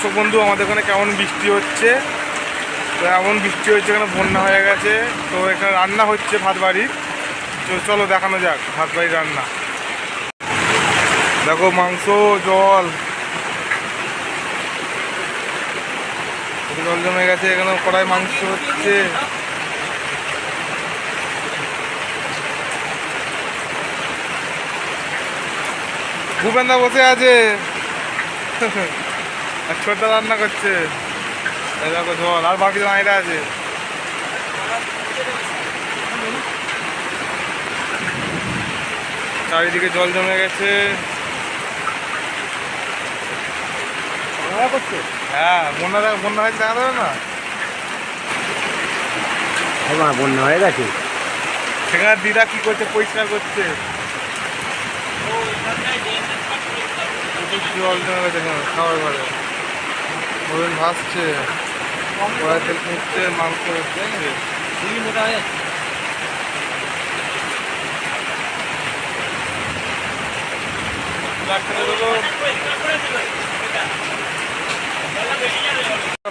বন্ধু, আমাদের এখানে কেমন বৃষ্টি হচ্ছে? তো এমন বৃষ্টি হচ্ছে এখানে বন্যা হয়ে গেছে। তো এখানে রান্না হচ্ছে ভাত বাড়ির। তো চলো দেখানো যাক ভাত বাড়ির রান্না। দেখো মাংস, জল। জল জমে গেছে এখানে, কড়াই মাংস হচ্ছে। ভূপেন্দা বসে আছে। আর ছোটদা রান্না করছে। দেখো জল আর বাকি নাইরা আছে। চারিদিকে জল জমে গেছে। হ্যাঁ বন্যা বন্যা হয়েছে দেখা যাবে না? আমার বন্যা হয়ে গেছে। সেখানে দিদা কি করছে পরিষ্কার করছে? জল জমে গেছে। এখানে খাওয়ার ঘরে। ওজন ভাসছে। কড়াই ফুটছে মাংস?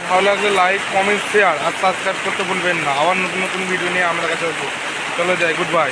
ভালো লাগলে লাইক কমেন্ট শেয়ার আর সাবস্ক্রাইব করতে ভুলবেন না। আবার নতুন নতুন ভিডিও নিয়ে আমরা কাছে চলে যাই গুড বাই